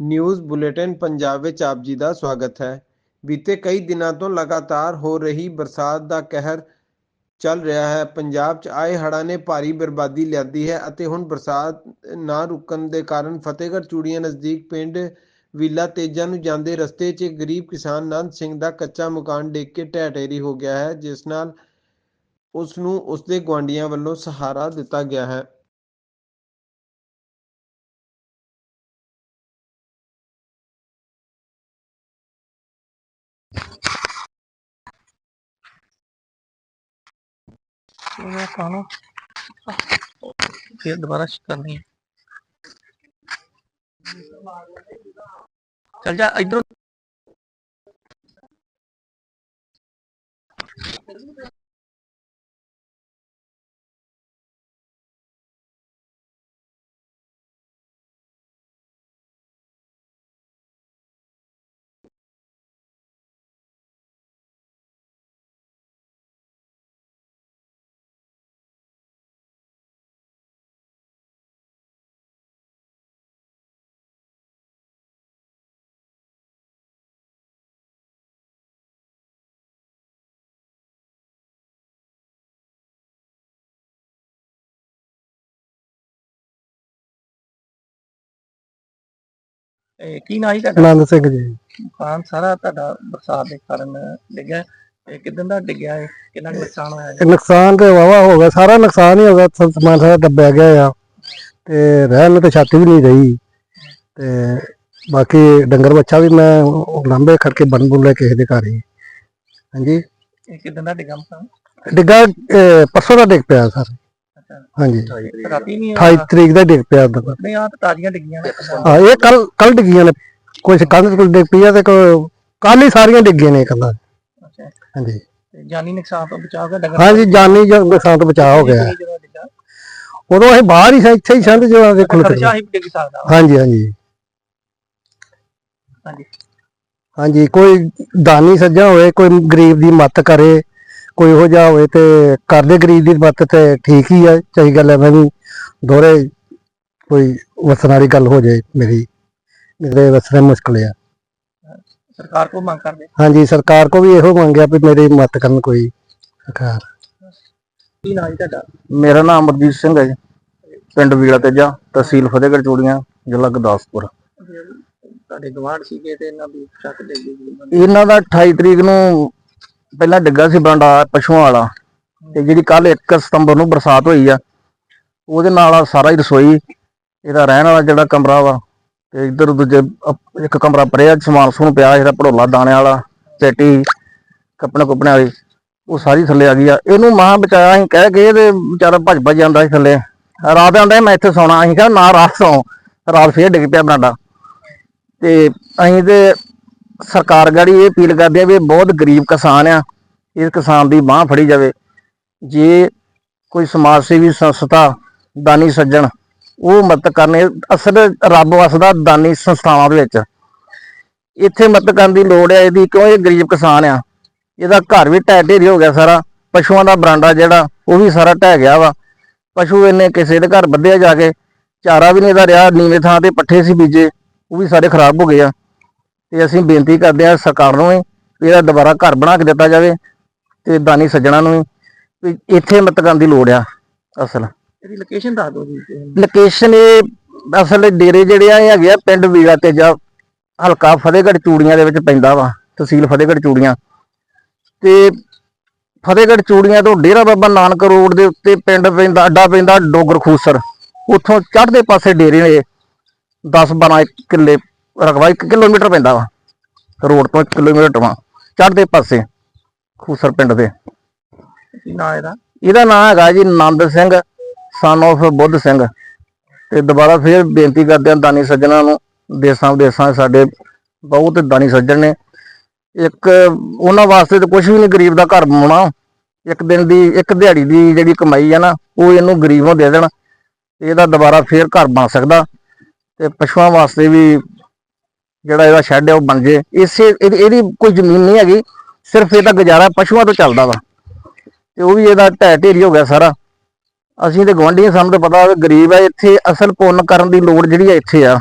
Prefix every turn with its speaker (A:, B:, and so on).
A: News bulletin Punjab ਵਿੱਚ ਆਪ ਜੀ ਦਾ ਸਵਾਗਤ ਹੈ। ਬੀਤੇ ਕਈ ਦਿਨਾਂ ਤੋਂ ਲਗਾਤਾਰ ਹੋ ਰਹੀ ਬਰਸਾਤ ਦਾ ਕਹਿਰ ਚੱਲ ਰਿਹਾ ਹੈ। ਪੰਜਾਬ 'ਚ ਆਏ ਹੜ੍ਹਾਂ ਨੇ ਭਾਰੀ ਬਰਬਾਦੀ ਲਿਆਂਦੀ ਹੈ ਅਤੇ ਹੁਣ ਬਰਸਾਤ ਨਾ ਰੁਕਣ ਦੇ ਕਾਰਨ ਫਤਿਹਗੜ੍ਹ ਚੂੜੀਆਂ ਨਜ਼ਦੀਕ ਪਿੰਡ ਵੀਲਾ ਤੇਜਾ ਨੂੰ ਜਾਂਦੇ ਰਸਤੇ 'ਚ ਗਰੀਬ ਕਿਸਾਨ ਨੰਦ ਸਿੰਘ ਦਾ ਕੱਚਾ ਮਕਾਨ ਡਿੱਗ ਕੇ ਢਹਿ ਢੇਰੀ ਹੋ ਗਿਆ ਹੈ, ਜਿਸ ਨਾਲ ਉਸ ਨੂੰ ਉਸਦੇ ਗੁਆਂਢੀਆਂ ਵੱਲੋਂ ਸਹਾਰਾ ਦਿੱਤਾ ਗਿਆ ਹੈ।
B: ਇਹ ਕਾਨੂੰ ਫਿਰ ਦੁਬਾਰਾ ਕਰਨੀ ਹੈ। ਚਲ ਜਾ ਇਧਰ। ਇਹ ਕੀ ਨਾ ਹੀ ਤੁਹਾਡਾ?
C: ਆਨੰਦ ਸਿੰਘ ਜੀ।
B: ਮਕਾਨ ਸਾਰਾ ਤੁਹਾਡਾ ਬਰਸਾਤ ਦੇ ਕਾਰਨ ਡਿੱਗਿਆ। ਇਹ ਕਿਦਾਂ ਦਾ ਡਿੱਗਿਆ ਹੈ ਕਿੰਨਾ ਕੁ ਨੁਕਸਾਨ ਹੋਇਆ ਜੀ?
C: ਨੁਕਸਾਨ ਤੇ ਵਾਵਾ ਹੋ ਗਿਆ। ਸਾਰਾ ਨੁਕਸਾਨ ਹੀ ਹੋ ਗਿਆ। ਸ- ਸਮਾਨ ਸਾਰਾ ਦੱਬਿਆ ਗਿਆ ਆ। ਤੇ ਰਹਿਣ ਨੂੰ ਤੇ ਛੱਤ ਵੀ ਨਹੀਂ ਰਹੀ। ਤੇ ਬਾਕੀ ਡੰਗਰ ਬੱਚਾ ਵੀ ਮੈਂ ਲਾਂਬੇ ਖੜਕੇ ਬਣ ਬੁੱਲੇ ਕਿਸੇ ਦੇ ਘਰ ਹੀ। ਹਾਂਜੀ?
B: ਇਹ ਕਿਦਾਂ ਦਾ ਡਿੱਗਾ ਮਕਾਨ
C: ਡਿੱਗਾ ਅਹ, ਪਰਸੋਂ ਦਾ ਡਿੱਗ ਪਿਆ ਸਰ। ਹਾਂਜੀ।
B: ਰਾਤੀ ਨਹੀਂ
C: 28 ਤਰੀਕ ਦਾ ਡਿੱਗ ਪਿਆ ਉਦੋਂ ਦਾ।
B: ਨਹੀਂ ਆ ਤਾਂ ਤਾਜ਼ੀਆਂ ਡਿੱਗੀਆਂ ਨੇ।
C: ਹਾਂ ਇਹ ਕੱਲ ਕੱਲ ਡਿੱਗੀਆਂ ਨੇ। ਕੁਝ ਕੱਲ ਕੁਝ ਡਿੱਗ ਪਈਆਂ ਤੇ ਕੱਲ ਹੀ ਸਾਰੀਆਂ ਡਿੱਗੀਆਂ ਨੇ ਕੱਲ
B: ਅੱਛਾ।
C: ਹਾਂਜੀ।
B: ਜਾਨੀ ਨੁਕਸਾਨ ਤੋਂ ਬਚਾਅ ਕਰ ਡੰਗਰ
C: ਹਾਂਜੀ ਜਾਨੀ ਜੋ ਨੁਕਸਾਨ ਤੋਂ ਬਚਾਅ ਹੋ ਗਿਆ। ਉਦੋਂ ਅਸੀਂ ਬਾਹਰ ਹੀ ਸੀ ਇੱਥੇ ਹੀ ਸੰਦ ਜੋ ਆਦੇ ਖੁੱਲ
B: ਖਰਚਾ ਹੀ ਡਿੱਗ ਸਕਦਾ। ਵਾ।
C: ਹਾਂਜੀ ਹਾਂਜੀ।
B: ਹਾਂਜੀ।
C: ਹਾਂਜੀ ਕੋਈ ਦਾਨੀ ਸੱਜਾ ਹੋਵੇ ਕੋਈ ਗਰੀਬ ਦੀ ਮਦਦ ਕਰੇ ਕੋਈ ਇਹੋ ਜਿਹਾ ਹੋਵੇ ਤੇ ਕਰਦੇ ਗਰੀਬ ਦੀ ਮਦਦ ਤੇ ਠੀਕ ਹੀ ਹੈ ਸਹੀ ਗੱਲ ਹੈ ਮੈਂ ਵੀ ਦੋਰੇ ਕੋਈ ਵਸਣ ਵਾਲੀ ਗੱਲ ਹੋ ਜਾਏ ਮੇਰੀ ਮੇਰੇ ਵਸਣੇ ਮੁਸ਼ਕਲ ਆ।
B: ਸਰਕਾਰ ਕੋਲ ਮੰਗ ਕਰਦੇ?
C: ਹਾਂਜੀ ਸਰਕਾਰ ਕੋ ਵੀ ਇਹੋ ਮੰਗਿਆ ਵੀ ਮੇਰੀ ਮਦਦ ਕਰਨ ਕੋਈ ਸਰਕਾਰ।
B: ਕੀ ਨਾ ਹੀ ਤੁਹਾਡਾ?
D: ਮੇਰਾ ਨਾਮ ਅਮਰਜੀਤ ਸਿੰਘ ਹੈ ਜੀ। ਪਿੰਡ ਵੀਲਾ ਤੇਜਾ ਤਹਿਸੀਲ ਫਤਿਹਗੜ੍ਹ ਚੂੜੀਆਂ ਜ਼ਿਲ੍ਹਾ ਗੁਰਦਾਸਪੁਰ।
B: ਤੁਹਾਡੇ ਗਵਾਂਢ ਸੀਗੇ ਤੇ ਇਹਨਾਂ ਦੀ ਡਿੱਗ ਗਈ
D: ਇਹਨਾਂ ਦਾ 28 ਤਰੀਕ ਨੂੰ ਪਹਿਲਾਂ ਡਿੱਗਾ ਸੀ ਬਰਾਂਡਾ ਪਸ਼ੂਆਂ ਵਾਲਾ ਤੇ ਜਿਹੜੀ ਕੱਲ 1 ਸਤੰਬਰ ਨੂੰ ਬਰਸਾਤ ਹੋਈ ਆ, ਉਹਦੇ ਨਾਲ ਆ ਸਾਰਾ ਹੀ ਰਸੋਈ, ਇਹਦਾ ਰਹਿਣ ਵਾਲਾ ਜਿਹੜਾ ਕਮਰਾ ਵਾ ਤੇ ਇੱਧਰ ਦੂਜੇ ਅਪ- ਇੱਕ ਕਮਰਾ ਪਰਿਆ ਸਮਾਨ ਸਮੂਨ ਪਿਆ, ਇਹਦਾ ਭੜੋਲਾ ਦਾਣੇ ਵਾਲਾ, ਚੇਟੀ, ਕੱਪੜੇ ਕੁੱਪਣੇ ਵਾਲੀ, ਉਹ ਸਾਰੀ ਥੱਲੇ ਆ ਗਈ ਆ। ਇਹਨੂੰ ਮਾਂ ਬਚਾਇਆ ਅਸੀਂ ਕਹਿ ਕੇ ਇਹਦੇ ਵਿਚਾਰਾ ਭੱਜ ਭੱਜ ਜਾਂਦਾ ਸੀ ਥੱਲੇ। ਰਾਤ ਆਂਦਾ ਮੈਂ ਇੱਥੇ ਸੌਣਾ, ਅਸੀਂ ਕਿਹਾ ਨਾ ਰਾਤ ਸੌ, ਰਾਤ ਫੇਰ ਡਿੱਗ ਪਿਆ ਬਰਾਂਡਾ। ਤੇ ਅਸੀਂ ਤੇ ਸਰਕਾਰ ਗਾੜੀ ਇਹ ਅਪੀਲ ਕਰਦੇ ਆ ਵੀ ਬਹੁਤ ਗਰੀਬ ਕਿਸਾਨ ਆ, ਇਸ ਕਿਸਾਨ ਦੀ ਬਾਹ ਫੜੀ ਜਾਵੇ। ਜੇ ਕੋਈ ਸਮਾਜ ਸੇਵੀ ਸੰਸਥਾ ਦਾਨੀ ਸੱਜਣ, ਉਹ ਮਦਦ ਕਰਨੇ ਅਸਲ ਰੱਬ ਵਸਦਾ ਦਾਨੀ ਸੰਸਥਾਵਾਂ ਦੇ ਵਿੱਚ। ਇੱਥੇ ਮਦਦ ਕਰਨ ਦੀ ਲੋੜ ਹੈ ਇਹਦੀ ਕਿਉਂ? ਇਹ ਗਰੀਬ ਕਿਸਾਨ ਆ। ਇਹਦਾ ਘਰ ਵੀ ਢਹਿ ਢੇਰੀ ਹੋ ਗਿਆ ਸਾਰਾ। ਪਸ਼ੂਆਂ ਦਾ ਬਰਾਂਡਾ ਜਿਹੜਾ, ਉਹ ਵੀ ਸਾਰਾ ਢਹਿ ਗਿਆ ਵਾ। ਪਸ਼ੂ ਇਹਨੇ ਕਿਸੇ ਦੇ ਘਰ ਬੱਧਿਆ ਜਾ ਕੇ, ਚਾਰਾ ਵੀ ਨਹੀਂ ਇਹਦਾ ਰਿਹਾ, ਨੀਵੇਂ ਥਾਂ ਤੇ ਪੱਠੇ ਸੀ ਬੀਜੇ, ਉਹ ਵੀ ਸਾਰੇ ਖਰਾਬ ਹੋ ਗਏ ਆ। ਤੇ ਅਸੀਂ ਬੇਨਤੀ ਕਰਦੇ ਹਾਂ ਸਰਕਾਰ ਨੂੰ ਵੀ ਇਹਦਾ ਦੁਬਾਰਾ ਘਰ ਬਣਾ ਕੇ ਦਿੱਤਾ ਜਾਵੇ ਤੇ ਦਾਨੀ ਸੱਜਣਾ ਨੂੰ ਵੀ ਇੱਥੇ ਮਦਦ ਕਰਨ ਦੀ ਲੋੜ ਆ ਅਸਲ।
B: ਇਹਦੀ ਲੋਕੇਸ਼ਨ ਦੱਸ ਦਿਓ ਜੀ ਤੇ
D: ਲੋਕੇਸ਼ਨ ਇਹ ਅਸਲ ਡੇਰੇ ਜਿਹੜੇ ਆ ਇਹ ਹੈਗੇ ਆ ਪਿੰਡ ਵੀੜਾ ਤੇਜਾ ਹਲਕਾ ਫਤਿਹਗੜ੍ਹ ਚੂੜੀਆਂ ਦੇ ਵਿੱਚ ਪੈਂਦਾ ਵਾ ਤਹਿਸੀਲ ਫਤਿਹਗੜ੍ਹ ਚੂੜੀਆਂ। ਤੇ ਫਤਿਹਗੜ੍ਹ ਚੂੜੀਆਂ ਤੋਂ ਡੇਰਾ ਬਾਬਾ ਨਾਨਕ ਰੋਡ ਦੇ ਉੱਤੇ ਪਿੰਡ ਪੈਂਦਾ ਅੱਡਾ ਪੈਂਦਾ ਡੋਗਰ ਖੂਸਰ। ਉੱਥੋਂ ਚੜ੍ਹਦੇ ਪਾਸੇ ਡੇਰੇ ਨੇ 10 12 ਕਿੱਲੇ ਰਕਬਾ 1 ਕਿਲੋਮੀਟਰ ਪੈਂਦਾ ਵਾ। ਰੋਡ ਤੋਂ 1 ਕਿਲੋਮੀਟਰ ਵਾ ਚੜ੍ਹਦੇ ਪਾਸੇ ਖੂਸਰ ਪਿੰਡ ਦੇ।
B: ਕੀ ਨਾਂ ਇਹਦਾ?
D: ਇਹਦਾ ਨਾਮ ਹੈਗਾ ਜੀ ਨੰਦ ਸਿੰਘ ਸਨ of ਬੁੱਧ ਸਿੰਘ। ਤੇ ਦੁਬਾਰਾ ਫੇਰ ਬੇਨਤੀ ਕਰਦੇ ਹਾਂ ਦਾਨੀ ਸੱਜਣਾ ਨੂੰ ਦੇਸਾਂ ਵਿਦੇਸਾਂ ਸਾਡੇ ਬਹੁਤ ਦਾਨੀ ਸੱਜਣ ਨੇ। ਇੱਕ ਉਹਨਾਂ ਵਾਸਤੇ ਤਾਂ ਕੁਝ ਵੀ ਨਹੀਂ ਗਰੀਬ ਦਾ ਘਰ ਬਣਾਉਣਾ। ਇੱਕ ਦਿਨ ਦੀ ਇੱਕ ਦਿਹਾੜੀ ਦੀ ਜਿਹੜੀ ਕਮਾਈ ਆ ਨਾ ਉਹ ਇਹਨੂੰ ਗਰੀਬ ਨੂੰ ਦੇ ਦੇਣ। ਇਹਦਾ ਦੁਬਾਰਾ ਫੇਰ ਘਰ ਬਣ ਸਕਦਾ। ਤੇ ਪਸ਼ੂਆਂ ਵਾਸਤੇ ਵੀ ਜਿਹੜਾ ਇਹਦਾ ਸ਼ੈੱਡ ਹੈ ਉਹ ਬਣ ਜੇ। ਇਸੇ ਇਹਦੀ ਇਹਦੀ ਕੋਈ ਜ਼ਮੀਨ ਨਹੀਂ ਹੈਗੀ। ਸਿਰਫ ਇਹਦਾ ਗੁਜ਼ਾਰਾ ਪਸ਼ੂਆਂ ਤੋਂ ਚੱਲਦਾ ਵਾ। ਤੇ ਉਹ ਵੀ ਇਹਦਾ ਢਹਿ ਢੇਰੀ ਹੋ ਗਿਆ ਸਾਰਾ। ਅਸੀਂ ਤੇ ਗਵਾਂਢੀ ਸਾਨੂੰ ਤਾਂ ਪਤਾ ਗਰੀਬ ਹੈ ਇੱਥੇ ਅਸਲ ਪੁੰਨ ਕਰਨ ਦੀ ਲੋੜ ਜਿਹੜੀ ਹੈ ਇੱਥੇ ਆ।